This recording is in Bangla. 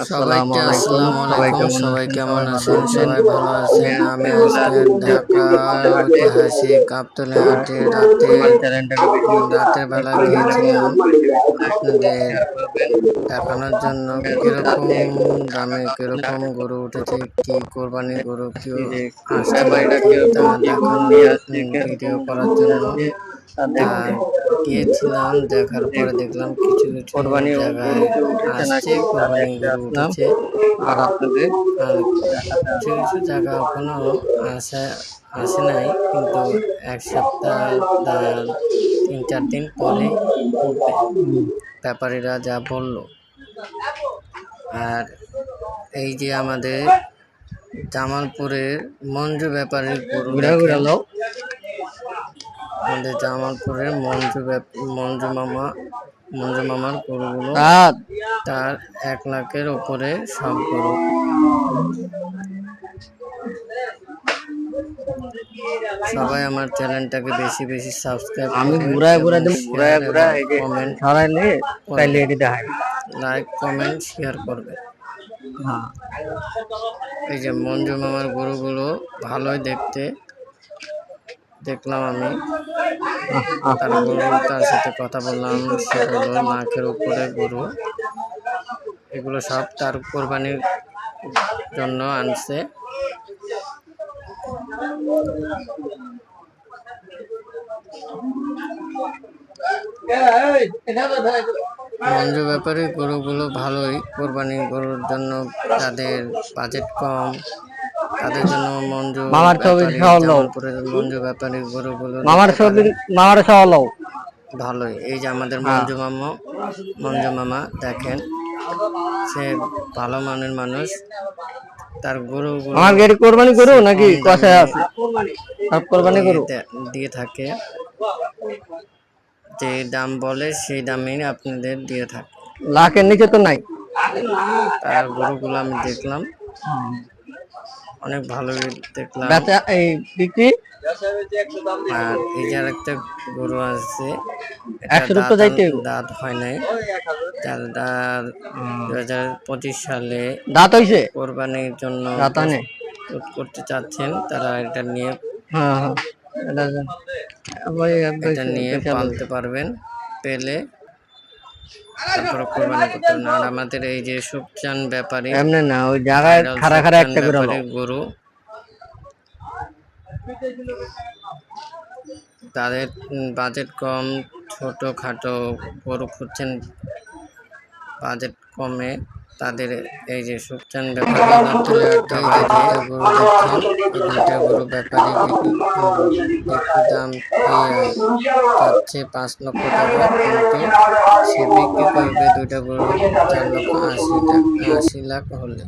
আসসালামু সবাইকে আসসালামু আলাইকুম সবাই কেমন আছেন? সবাই ভালো আছেন। আমি আজকে ঢাকা ঐতিহাসিক গাবতলী হাটে। রাতে রাতের বেলা গিয়েছিলাম। আপনাদের দেখানোর জন্য কীরকম দামে কীরকম গরু উঠেছে কি কোরবানি গরু কি আসতে পারে দেখানোর ভিডিও করার জন্য গিয়েছিলাম দেখার পরে দেখলাম কিছু কিছু কোরবানি আসছে কোরবানি গরু উঠেছে আর আপনাদের কিছু কিছু জায়গা এখনও আসে আসে নাই কিন্তু এক সপ্তাহ তিন চার দিন পরে উঠবে। ব্যাপারীরা যা বলল। আর এই যে আমাদের জামালপুরের মঞ্জু ব্যাপারীর গরু ঘুরা ঘুরা দেখেন। লাও আমাদের জামালপুরের মঞ্জু মঞ্জু মামা মঞ্জু মামার গরুগুলো তার এক লাখের ওপরে সব গরু। সবাই আমার চ্যানেলটাকে বেশি বেশি সাবস্ক্রাইব আমি ঘুরায় ঘুরায় দেব ঘুরায় ঘুরায় এই যে কমেন্ট ছড়াইলে তাইলে এটি দেখাই লাইক কমেন্ট শেয়ার করবে হ্যাঁ। এই যে মঞ্জু মামার গরুগুলো ভালোই দেখতে। দেখলাম আমি। তার গরু তার সাথে কথা বললাম। সেগুলো নাকের উপরে গরু। এগুলো সব তার কোরবানির জন্য আনছে। মঞ্জু ব্যাপারে গরুগুলো ভালোই। কোরবানি গরুর জন্য তাদের বাজেট কম। তাদের জন্য মঞ্জু মামার ছবি ব্যাপারী, সহ লও। মঞ্জু ব্যাপারীর গরুগুলো মামার ছবি মামার সহ লও। ভালোই। এই যে আমাদের হ্যাঁ। মঞ্জু মামা মঞ্জু মামা দেখেন সে ভালো মানের মানুষ। তার গরুগুলো আমার গাড়ি কোরবানি করু নাকি কষায় আছে? সব কোরবানি করু দিয়ে- থাকে। যে দাম বলে সেই দামেই আপনাদের দিয়ে থাকে। লাখের নিচে তো নাই। তার গরুগুলো আমি দেখলাম। অনেক ভালো দেখলাম। বেচা এই বিক্রি? আর এই যে আরেকটা গরু আছে একশো রুপে দাঁত- যাইতে দাঁত হয় নাই। তার দাঁত দু হাজার পঁচিশ সালে দাঁত হইছে? কোরবানির জন্য দাঁত আনে করতে চাচ্ছেন তারা এটা নিয়ে হ্যাঁ হ্যাঁ। এটা নিয়ে পালতে পারবেন পেলে তারপরে কোরবানি করতে পারবেন আর আমাদের এই যে সুখচান ব্যাপারী এমনি না ওই জায়গায় খারা খারা একটা করে গরু তাদের বাজেট কম ছোট খাটো গরু খুঁজছেন বাজেট কমে তাদের এই যে সুখচান ব্যাপারী দুইটা গরু দাম পাঁচ লক্ষ টাকা কিন্তু সে বিক্রি করবে দুইটা গরু চার লক্ষ আশি টাকা আশি লাখ হলে।